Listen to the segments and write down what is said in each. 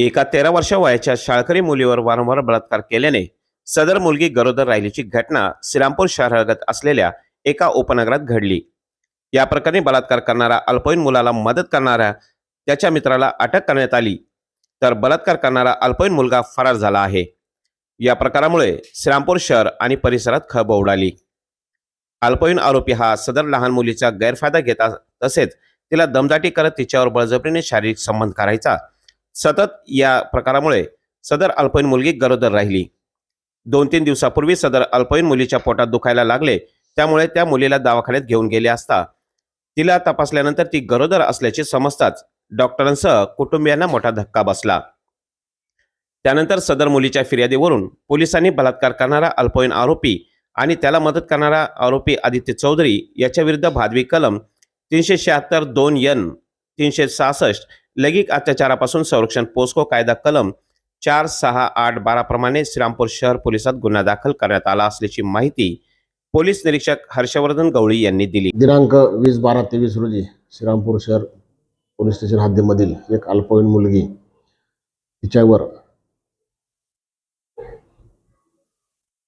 एका तेरा वर्ष वयाच्या शाळकरी मुलीवर वारंवार बलात्कार केल्याने सदर मुलगी गरोदर राहिल्याची घटना श्रीरामपूर शहरागत असलेल्या एका उपनगरात घडली. या प्रकरणी बलात्कार करणारा अल्पवयीन मुलाला मदत करणाऱ्या त्याच्या मित्राला अटक करण्यात आली. तर बलात्कार करणारा अल्पवयीन मुलगा फरार झाला आहे. या प्रकारामुळे श्रीरामपूर शहर आणि परिसरात खळबळ उडाली. अल्पवयीन आरोपी हा सदर लहान मुलीचा गैरफायदा घेता तसेच तिला दमदाटी करत तिच्यावर बळजबरीने शारीरिक संबंध करायचा सतत या प्रकारामुळे सदर अल्पवयीन मुलगी गरोदर राहिली. दोन तीन दिवसापूर्वी सदर अल्पवयीन मुलीच्या पोटात दुखायला लागले. त्यामुळे त्या मुलीला दवाखान्यात घेऊन गेले असता. तिला तपासल्यानंतर ती गरोदर असल्याचे समजताच डॉक्टरांसह कुटुंबियांना मोठा धक्का बसला. त्यानंतर सदर मुलीच्या फिर्यादीवरून पोलिसांनी बलात्कार करणारा अल्पवयीन आरोपी आणि त्याला मदत करणारा आरोपी आदित्य चौधरी याच्याविरुद्ध भादवी कलम तीनशे शहात्तर दोन यन तीनशे सहासष्ट लैंगिक अत्याचारापासून संरक्षण. पोस्को कायदा कलम चार सहा आठ बारा प्रमाणे श्रीरामपूर शहर पोलिसात गुन्हा दाखल करण्यात आला असल्याची माहिती पोलीस निरीक्षक हर्षवर्धन गवळी यांनी दिली. दिनांक वीस बारा तेवीस रोजी श्रीरामपूर शहर पोलीस स्टेशन हद्दीमधील एक अल्पवयीन मुलगी तिच्यावर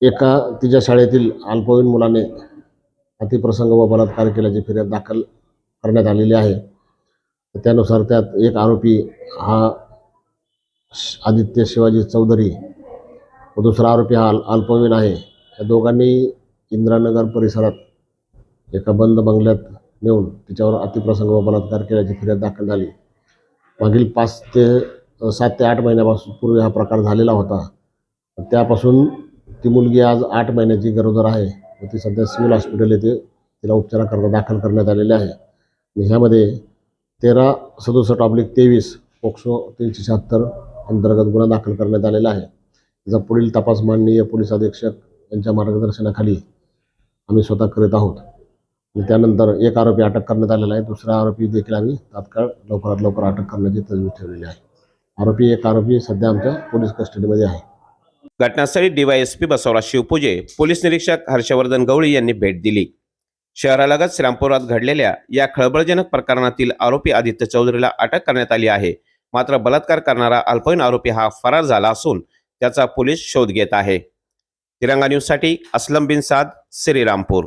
एका तिच्या शाळेतील अल्पवयीन मुलाने अतिप्रसंग व बलात्कार केल्याची फिर्याद दाखल करण्यात आलेली आहे. त्यानुसार त्यात एक आरोपी हा श- आदित्य शिवाजी चौधरी व दुसरा आरोपी हा अल्पवीन आहे. या दोघांनी इंदिरानगर परिसरात एका बंद बंगल्यात नेऊन तिच्यावर अतिप्रसंग व बलात्कार केल्याची फिर्याद दाखल झाली. मागील पाच ते सात ते आठ महिन्यापासून पूर्वी हा प्रकार झालेला होता. त्यापासून ती मुलगी आज आठ महिन्याची गरोदर आहे व ती सध्या सिव्हिल हॉस्पिटल येथे तिला उपचाराकरता दाखल करण्यात आलेली आहे. आणि ह्यामध्ये तेरा सदुसष्ट ऑब्लिक तेवीस पोक्सो तीनशे शहात्तर अंतर्गत गुन्हा दाखल करण्यात आलेला आहे. त्याचा पुढील तपास माननीय पोलीस अधीक्षक यांच्या मार्गदर्शनाखाली आम्ही स्वतः करीत आहोत. आणि त्यानंतर एक आरोपी अटक करण्यात आलेला आहे. दुसरा आरोपी देखील आम्ही तात्काळ लवकरात लवकर अटक करण्याची तजवीज ठेवलेली आहे. आरोपी एक आरोपी सध्या आमच्या पोलीस कस्टडीमध्ये आहे. घटनास्थळी डीवायएसपी बसवराज शिवपूजे. पोलीस निरीक्षक हर्षवर्धन गवळी यांनी भेट दिली. शहरालगत श्रामपुरात घडलेल्या या खळबळजनक प्रकरणातील आरोपी आदित्य चौधरीला अटक करण्यात आली आहे. मात्र बलात्कार करणारा अल्पवयीन आरोपी हा फरार झाला असून त्याचा पोलीस शोध घेत आहे. तिरंगा न्यूजसाठी असलम बिन साद श्रीरामपूर.